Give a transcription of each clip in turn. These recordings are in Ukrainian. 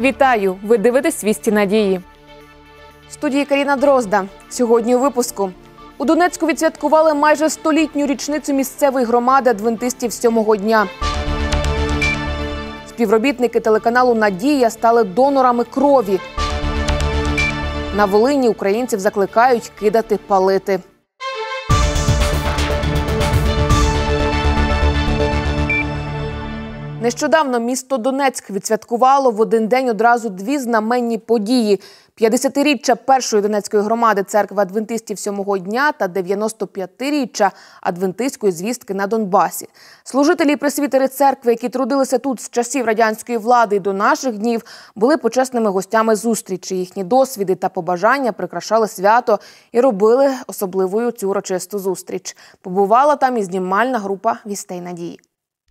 Вітаю! Ви дивитесь «Вісті надії. В студії Каріна Дрозда. Сьогодні у випуску. У Донецьку відсвяткували майже столітню річницю місцевої громади адвентистів сьомого дня. Співробітники телеканалу Надія стали донорами крові. На Волині українців закликають кидати палити. Нещодавно місто Донецьк відсвяткувало в один день одразу дві знаменні події: 50-річчя першої донецької громади церкви адвентистів сьомого дня та 95-річчя адвентистської звістки на Донбасі. Служителі і пресвітери церкви, які трудилися тут з часів радянської влади і до наших днів, були почесними гостями зустрічі. Їхні досвіди та побажання прикрашали свято і робили особливою цю урочисту зустріч. Побувала там і знімальна група вістей надії.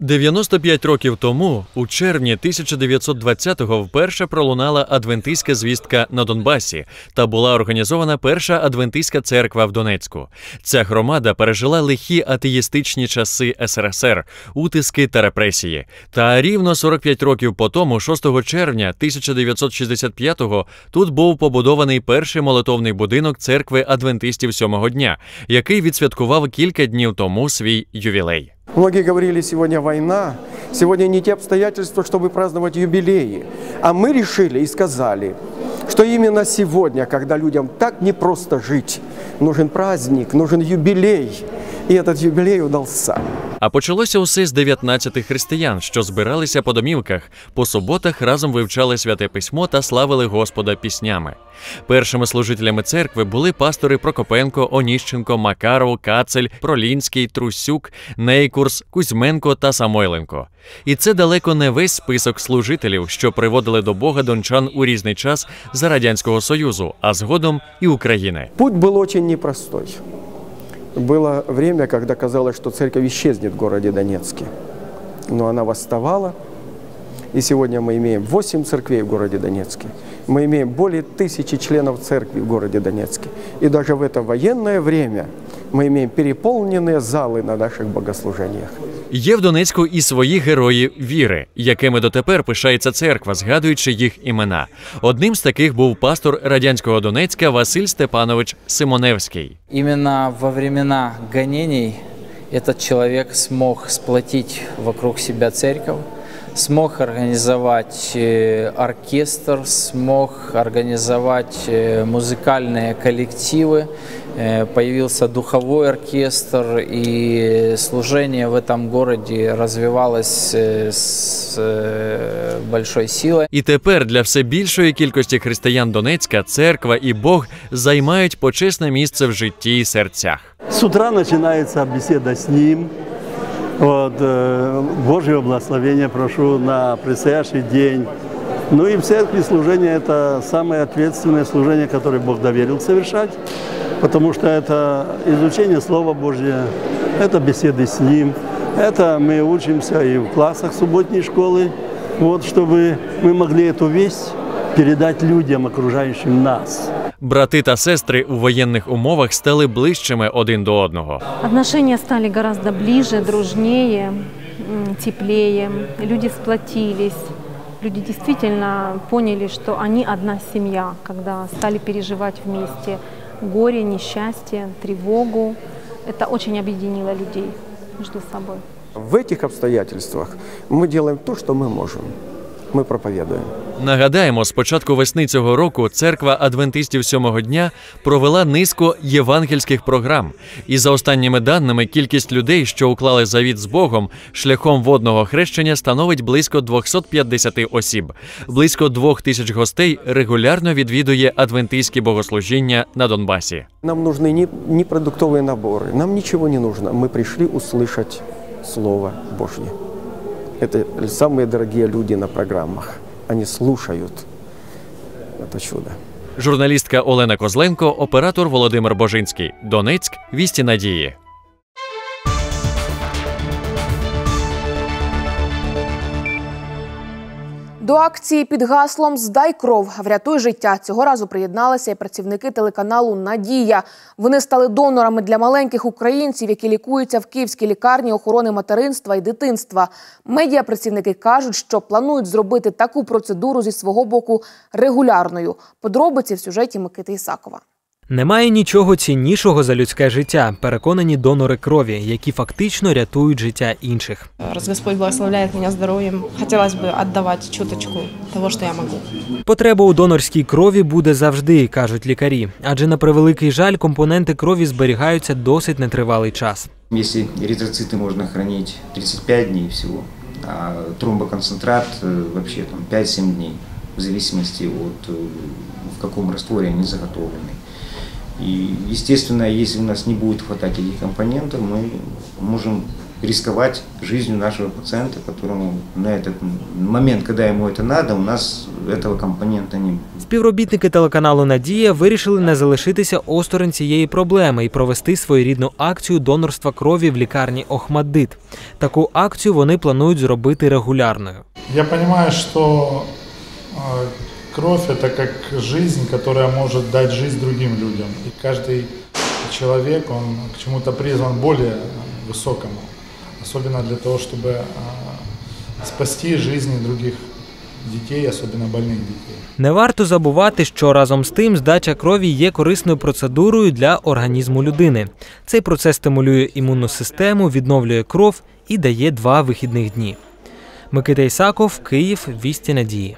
95 років тому, у червні 1920-го, вперше пролунала адвентистська звістка на Донбасі та була організована перша адвентистська церква в Донецьку. Ця громада пережила лихі атеїстичні часи СРСР, утиски та репресії. Та рівно 45 років по тому, 6 червня 1965-го, тут був побудований перший молитовний будинок церкви адвентистів сьомого дня, який відсвяткував кілька днів тому свій ювілей. Многие говорили, сегодня война, сегодня не те обстоятельства, чтобы праздновать юбилеи. А мы решили и сказали, что именно сегодня, когда людям так непросто жить, нужен праздник, нужен юбилей. І этот юбілей удался. А почалося усе з 19 християн, що збиралися по домівках, по суботах разом вивчали святе письмо та славили Господа піснями. Першими служителями церкви були пастори Прокопенко, Оніщенко, Макаров, Кацель, Пролінський, Трусюк, Нейкурс, Кузьменко та Самойленко. І це далеко не весь список служителів, що приводили до Бога дончан у різний час за радянського союзу, а згодом і України. Путь был очень непростой. Было время, когда казалось, что церковь исчезнет в городе Донецке. Но она восставала. И сегодня мы имеем 8 церквей в городе Донецке. Мы имеем более тысячи членов церкви в городе Донецке. И даже в это военное время мы имеем переполненные залы на наших богослужениях. Є в Донецьку і свої герої віри, якими дотепер пишається церква, згадуючи їх імена. Одним з таких був пастор радянського Донецька Василь Степанович Симоневський. Именно во времена гонений этот человек смог сплотить вокруг себя церковь, смог организовать э, оркестр, смог организовать э, музыкальные коллективы, э, появился духовой оркестр, и служение в этом городе развивалось э, с э, большой силой. І тепер для все більшої кількості християн Донецька церква і Бог займають почесне місце в житті і серцях. С утра начинается беседа с Ним. Вот, э, Божьего благословения прошу на предстоящий день. Ну и в церкви служение – это самое ответственное служение, которое Бог доверил совершать, потому что это изучение Слова Божьего, это беседы с Ним, это мы учимся и в классах субботней школы, вот, чтобы мы могли эту весть передать людям, окружающим нас. Брати та сестри у воєнних умовах стали ближчими один до одного. Отношения стали гораздо ближе, дружнее, м, теплее. Люди сплотились. Люди действительно поняли, что они одна семья, когда стали переживать вместе горе, несчастье, тревогу. Это очень объединило людей между собой. В этих обстоятельствах мы делаем то, что мы можем. Мы проповедуем. Нагадаємо, з початку весни цього року церква адвентистів сьомого дня провела низку євангельських програм. І за останніми даними, кількість людей, що уклали завіт з Богом шляхом водного хрещення, становить близько 250 осіб. Близько двох тисяч гостей регулярно відвідує адвентистські богослужіння на Донбасі. Нам нужны не, не продуктовые наборы, нам ничего не нужно. Мы пришли услышать Слово Божье. Это самые дорогие люди на программах. Они слушают это чудо. Журналістка Олена Козленко, оператор Володимир Божинський. Донецьк. Вісті надії. До акції під гаслом Здай кров, врятуй життя. Цього разу приєдналися і працівники телеканалу Надія. Вони стали донорами для маленьких українців, які лікуються в київській лікарні охорони материнства і дитинства. Медіапрацівники кажуть, що планують зробити таку процедуру зі свого боку регулярною. Подробиці в сюжеті Микити Ісакова. Немає нічого ціннішого за людське життя, переконані донори крові, які фактично рятують життя інших. Раз Господь благословляет меня здоровьем, хотелось бы отдавать чуточку того, что я могу. Потреба у донорській крові буде завжди, кажуть лікарі, адже на превеликий жаль компоненти крові зберігаються досить нетривалий час. Если эритроциты можно хранить 35 дней всего, а тромбоконцентрат э, вообще там 5-7 дней, в зависимости от э, в каком растворе они заготовлены. И, естественно, если у нас не будет хватать этих компонентов, мы можем рисковать жизнью нашего пациента, которому на этот момент, когда ему это надо, у нас этого компонента не будет. Співробітники телеканалу Надія вирішили не залишитися осторонь цієї проблеми і провести своєрідну акцію донорства крові в лікарні Охмаддит. Таку акцію вони планують зробити регулярною. Я понимаю, что э, кровь это как жизнь, которая может дать жизнь другим людям. И каждый человек, он к чему-то призван более высокому. Особенно для того, чтобы э, спасти жизни других детей, особенно больных детей. Не варто забувати, що разом з тим здача крові є корисною процедурою для організму людини. Цей процес стимулює імунну систему, відновлює кров і дає два вихідних дні. Микита Ісаков, Київ, Вісті Надії.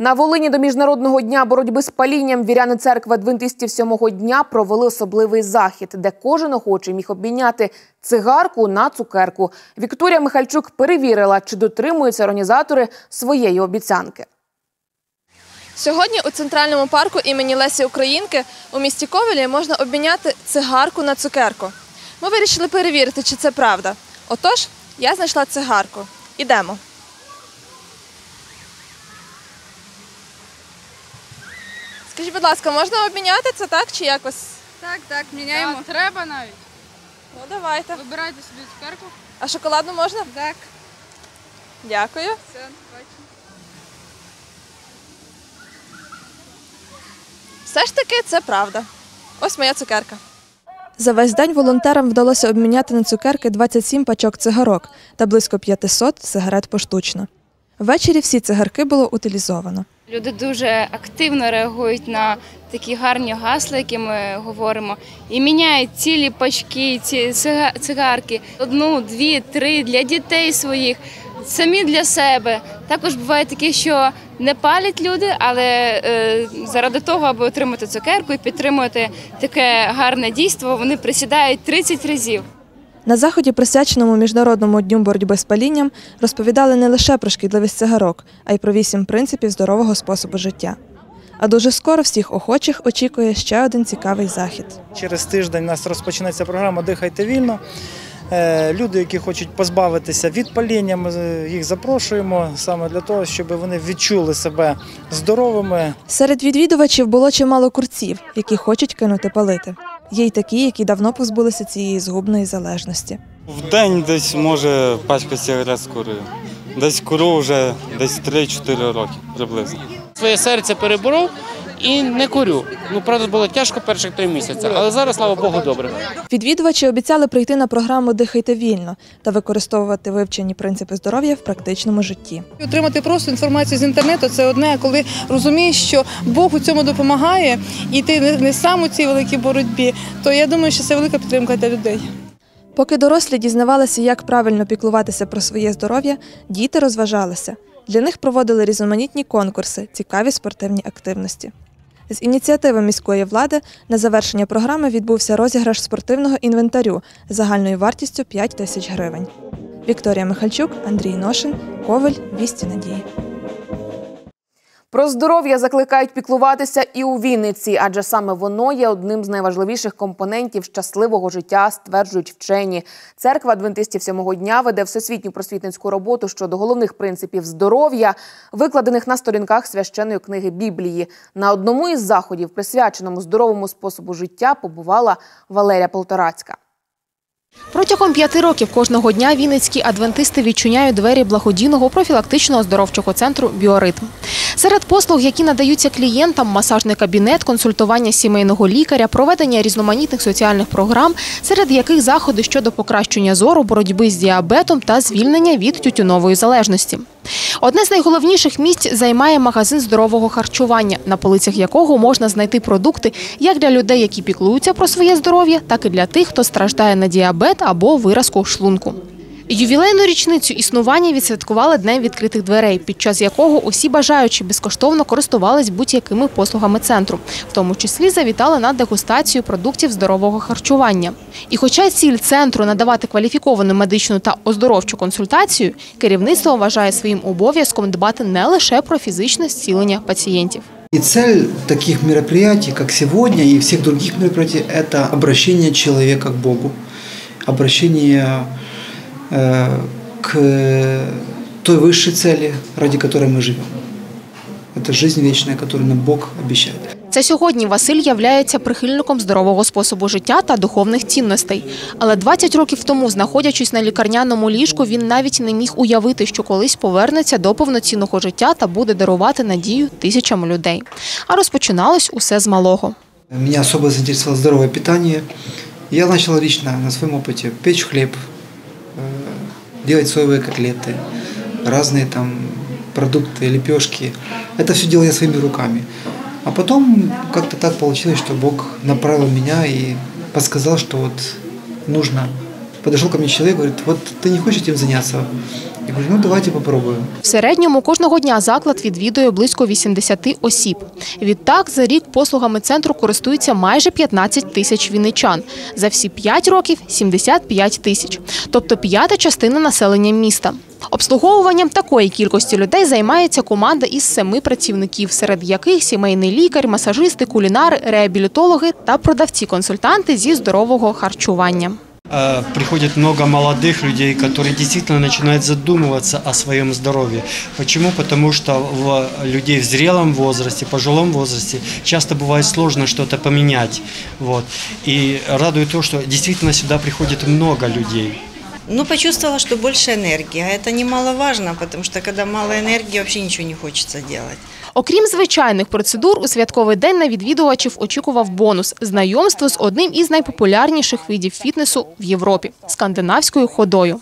На Волині до міжнародного дня боротьби з палінням віряни церкви адвентистів сьомого дня провели особливий захід, де кожен охочий міг обміняти цигарку на цукерку. Вікторія Михальчук перевірила, чи дотримуються організатори своєї обіцянки. Сьогодні у центральному парку імені Лесі Українки у місті Ковелі можна обміняти цигарку на цукерку. Ми вирішили перевірити, чи це правда. Отож, я знайшла цигарку. Ідемо. Скажіть, будь ласка, можна обміняти це так чи якось? Так, так, міняємо. треба навіть. Ну, давайте. Вибирайте собі цукерку. А шоколадну можна? Так, Дякую. все, бачимо. Все ж таки, це правда. Ось моя цукерка. За весь день волонтерам вдалося обміняти на цукерки 27 пачок цигарок та близько 500 сигарет поштучно. Ввечері всі цигарки було утилізовано. Люди дуже активно реагують на такі гарні гасла, які ми говоримо, і міняють цілі пачки, ці цига- цигарки, одну, дві, три для дітей своїх, самі для себе. Також буває таке, що не палять люди, але е, заради того, аби отримати цукерку і підтримувати таке гарне дійство, вони присідають 30 разів. На заході, присвяченому міжнародному дню боротьби з палінням, розповідали не лише про шкідливість цигарок, а й про вісім принципів здорового способу життя. А дуже скоро всіх охочих очікує ще один цікавий захід. Через тиждень у нас розпочнеться програма Дихайте вільно. Е, Люди, які хочуть позбавитися від паління, ми їх запрошуємо саме для того, щоб вони відчули себе здоровими. Серед відвідувачів було чимало курців, які хочуть кинути палити. Є й такі, які давно позбулися цієї згубної залежності. В день десь може пачка сигарет скурую. Десь курю вже десь 3-4 роки приблизно. Своє серце переборов і не курю. Ну, правда, було тяжко перших три місяці, але зараз, слава Богу, добре. Відвідувачі обіцяли прийти на програму Дихайте вільно та використовувати вивчені принципи здоров'я в практичному житті. Отримати просто інформацію з інтернету це одне, коли розумієш, що Бог у цьому допомагає, і ти не- не сам у цій великій боротьбі, то я думаю, що це велика підтримка для людей. Поки дорослі дізнавалися, як правильно піклуватися про своє здоров'я, діти розважалися. Для них проводили різноманітні конкурси, цікаві спортивні активності. З ініціативи міської влади на завершення програми відбувся розіграш спортивного інвентарю загальною вартістю 5 тисяч гривень. Вікторія Михальчук, Андрій Ношин, Ковель, Вісті Надії. Про здоров'я закликають піклуватися і у Вінниці, адже саме воно є одним з найважливіших компонентів щасливого життя, стверджують вчені. Церква адвентистів сьомого дня веде всесвітню просвітницьку роботу щодо головних принципів здоров'я, викладених на сторінках священної книги Біблії. На одному із заходів, присвяченому здоровому способу життя, побувала Валерія Полторацька. Протягом п'яти років кожного дня вінницькі адвентисти відчиняють двері благодійного профілактичного оздоровчого центру Біоритм. Серед послуг, які надаються клієнтам, масажний кабінет, консультування сімейного лікаря, проведення різноманітних соціальних програм, серед яких заходи щодо покращення зору, боротьби з діабетом та звільнення від тютюнової залежності. Одне з найголовніших місць займає магазин здорового харчування, на полицях якого можна знайти продукти як для людей, які піклуються про своє здоров'я, так і для тих, хто страждає на діабет або виразку шлунку. Ювілейну річницю існування відсвяткували Днем відкритих дверей, під час якого усі бажаючі безкоштовно користувались будь-якими послугами центру, в тому числі завітали на дегустацію продуктів здорового харчування. І хоча ціль центру надавати кваліфіковану медичну та оздоровчу консультацію, керівництво вважає своїм обов'язком дбати не лише про фізичне зцілення пацієнтів. И цель таких мероприятий, как сегодня и всех других мероприятий, это обращение человека к Богу, обращение к той высшей цели, ради которой мы живем. Это жизнь вечная, которую нам Бог обещает. Це сьогодні Василь являється прихильником здорового способу життя та духовних цінностей. Але 20 років тому, знаходячись на лікарняному ліжку, він навіть не міг уявити, що колись повернеться до повноцінного життя та буде дарувати надію тисячам людей. А розпочиналось усе з малого. Меня особо заинтересовало здоровое питание. Я начал лично на своем опыте печь хлеб, э, Делать соевые котлеты, разные там продукты, лепешки. Это все делал я своими руками. А потом как-то так получилось, что Бог направил меня и подсказал, что вот нужно. Подошел ко мне человек, говорит, вот ты не хочешь этим заняться? Я говорю, ну давайте попробуем. В середньому кожного дня заклад відвідує близько 80 осіб. Відтак за рік послугами центру користуються майже 15 тисяч вінничан. За всі 5 років 75 тисяч, тобто п'ята частина населення міста. Обслуговуванням такої кількості людей займається команда із семи працівників, серед яких сімейний лікар, масажисти, кулінари, реабілітологи та продавці-консультанти зі здорового харчування. Э, приходит много молодых людей, которые действительно начинают задумываться о своем здоровье. Почему? Потому что в людей в зрелом возрасте, пожилом возрасте часто бывает сложно что-то поменять. Вот. И радует то, что действительно сюда приходит много людей. Ну, почувствовала, что больше энергии. А это немаловажно, потому что когда мало энергии, вообще ничего не хочется делать. Окрім звичайних процедур, у святковий день на відвідувачів очікував бонус знайомство з одним із найпопулярніших видів фітнесу в Європі скандинавською ходою.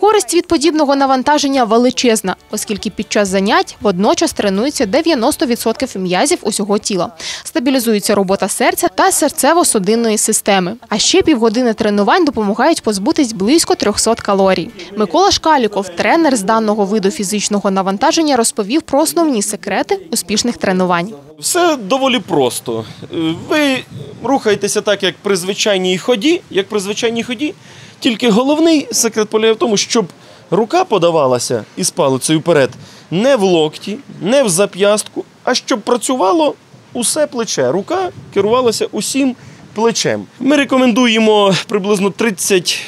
Користь від подібного навантаження величезна, оскільки під час занять водночас тренується 90% м'язів усього тіла, стабілізується робота серця та серцево-судинної системи. А ще півгодини тренувань допомагають позбутись близько 300 калорій. Микола Шкаліков, тренер з даного виду фізичного навантаження, розповів про основні секрети успішних тренувань. Все доволі просто. Е, Ви рухаєтеся так, як при звичайній ході, як при звичайній ході. Тільки головний секрет полягає в тому, щоб рука подавалася із палицею вперед не в локті, не в зап'ястку, а щоб працювало усе плече. Рука керувалася усім плечем. Ми рекомендуємо приблизно 30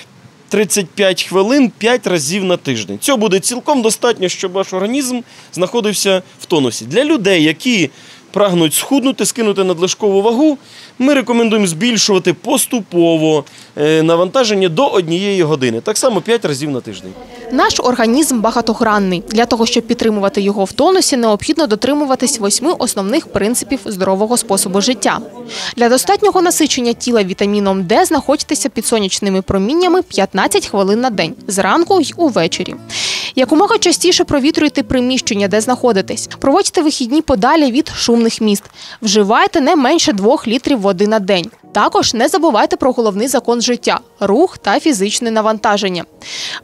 35 хвилин 5 разів на тиждень. Цього буде цілком достатньо, щоб ваш організм знаходився в тонусі. Для людей, які прагнуть схуднути, скинути надлишкову вагу, ми рекомендуємо збільшувати поступово е, навантаження до однієї години. Так само 5 разів на тиждень. Наш організм багатогранний. Для того, щоб підтримувати його в тонусі, необхідно дотримуватись восьми основних принципів здорового способу життя. Для достатнього насичення тіла вітаміном Д знаходьтеся під сонячними проміннями 15 хвилин на день, зранку й увечері. Якомога частіше провітрюйте приміщення, де знаходитесь. Проводьте вихідні подалі від шумних міст. Вживайте не менше 2 літрів води на день. Також не забувайте про головний закон життя рух та фізичне навантаження.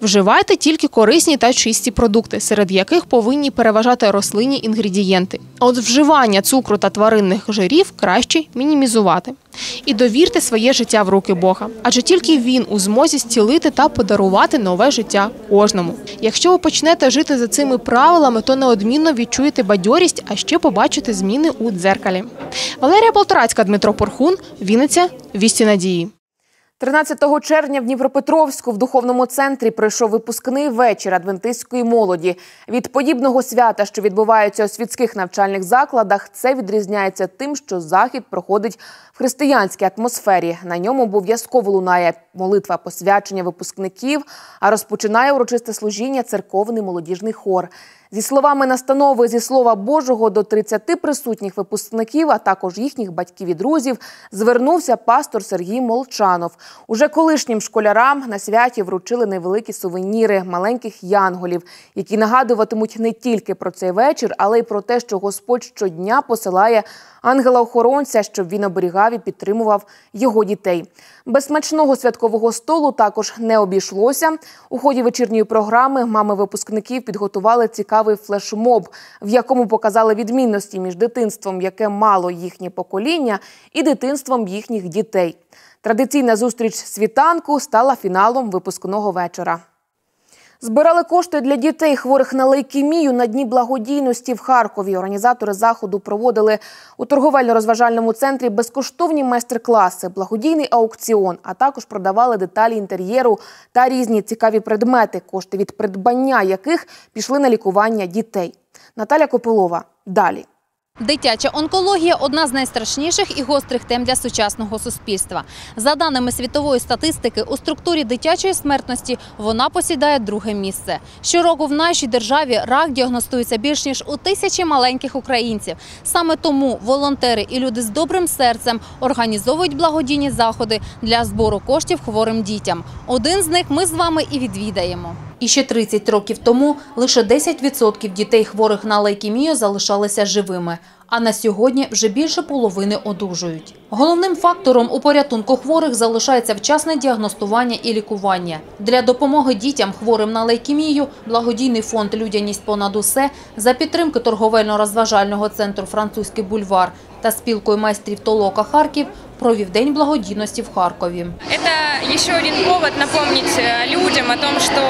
Вживайте тільки корисні та чисті продукти, серед яких повинні переважати рослинні інгредієнти. От вживання цукру та тваринних жирів краще мінімізувати. І довірте своє життя в руки Бога, адже тільки він у змозі зцілити та подарувати нове життя кожному. Якщо ви почнете жити за цими правилами, то неодмінно відчуєте бадьорість, а ще побачите зміни у дзеркалі. Валерія Полторацька, Дмитро Порхун, Вінниця, Вісті Надії. 13 червня в Дніпропетровську в духовному центрі пройшов випускний вечір адвентистської молоді. Від подібного свята, що відбувається у світських навчальних закладах, це відрізняється тим, що захід проходить в християнській атмосфері. На ньому обов'язково лунає молитва посвячення випускників, а розпочинає урочисте служіння церковний молодіжний хор. Зі словами настанови зі слова Божого до 30 присутніх випускників, а також їхніх батьків і друзів, звернувся пастор Сергій Молчанов. Уже колишнім школярам на святі вручили невеликі сувеніри маленьких янголів, які нагадуватимуть не тільки про цей вечір, але й про те, що Господь щодня посилає ангела-охоронця, щоб він оберігав і підтримував його дітей. Без смачного святкового столу також не обійшлося. У ході вечірньої програми мами випускників підготували цікавий флешмоб, в якому показали відмінності між дитинством, яке мало їхнє покоління, і дитинством їхніх дітей. Традиційна зустріч світанку стала фіналом випускного вечора. Збирали кошти для дітей, хворих на лейкемію на дні благодійності в Харкові. Організатори заходу проводили у торговельно-розважальному центрі безкоштовні майстер-класи, благодійний аукціон, а також продавали деталі інтер'єру та різні цікаві предмети, кошти від придбання яких пішли на лікування дітей. Наталя Копилова. Далі. Дитяча онкологія одна з найстрашніших і гострих тем для сучасного суспільства. За даними світової статистики, у структурі дитячої смертності вона посідає друге місце. Щороку в нашій державі рак діагностується більш ніж у тисячі маленьких українців. Саме тому волонтери і люди з добрим серцем організовують благодійні заходи для збору коштів хворим дітям. Один з них ми з вами і відвідаємо. І ще 30 років тому лише 10% дітей хворих на лейкемію залишалися живими. А на сьогодні вже більше половини одужують. Головним фактором у порятунку хворих залишається вчасне діагностування і лікування. Для допомоги дітям хворим на лейкемію благодійний фонд Людяність понад усе за підтримки торговельно-розважального центру Французький бульвар та спілкою майстрів Толока Харків провів день благодійності в Харкові. Это еще один повод напомнить э, людям о том, что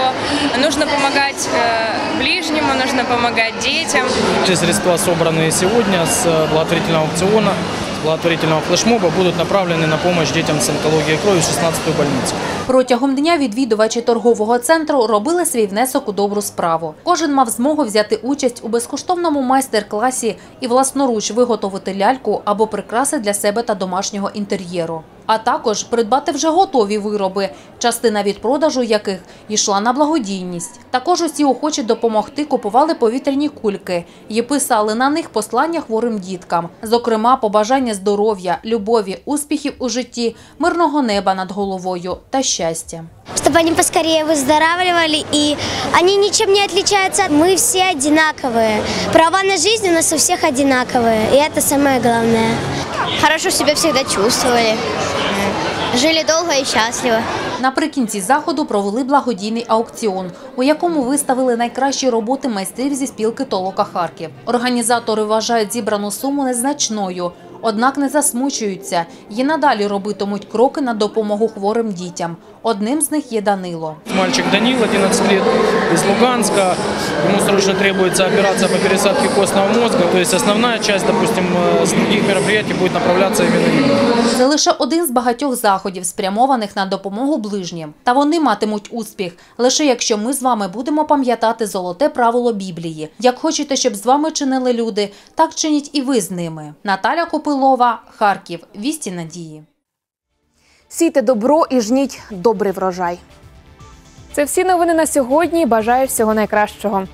нужно помогать э, ближнему, нужно помогать детям. Все средства, собранные сегодня с благотворительного аукциона, с благотворительного флешмоба, будут направлены на помощь детям с онкологией крови в 16-ю больницу. Протягом дня відвідувачі торгового центру робили свій внесок у добру справу. Кожен мав змогу взяти участь у безкоштовному майстер-класі і власноруч виготовити ляльку або прикраси для себе та домашнього інтер'єру. А також придбати вже готові вироби, частина від продажу яких йшла на благодійність. Також усі охочі допомогти купували повітряні кульки і писали на них послання хворим діткам. Зокрема, побажання здоров'я, любові, успіхів у житті, мирного неба над головою та щастя чтобы они поскорее выздоравливали, и они ничем не отличаются. Мы все одинаковые. Права на жизнь у нас у всех одинаковые, и это самое главное. Хорошо себя всегда чувствовали, жили долго и счастливо. Наприкінці заходу провели благодійний аукціон, у якому виставили найкращі роботи майстрів зі спілки Толока Харків. Організатори вважають зібрану суму незначною, однак не засмучуються і надалі робитимуть кроки на допомогу хворим дітям. Одним з них є Данило. Мальчик Данил, 11 років, з Луганська. Йому срочно требується операція по пересадці костного мозку. То основна частина, допустим, э, с других мероприятий будет направляться именно ему. Це лише один з багатьох заходів, спрямованих на допомогу ближнім. Та вони матимуть успіх, лише якщо ми з вами будемо пам'ятати золоте правило Біблії. Як хочете, щоб з вами чинили люди, так чиніть і ви з ними. Наталя Копилова, Харків. Вісті надії. Сійте добро і жніть добрий врожай. Це всі новини на сьогодні. Бажаю всього найкращого.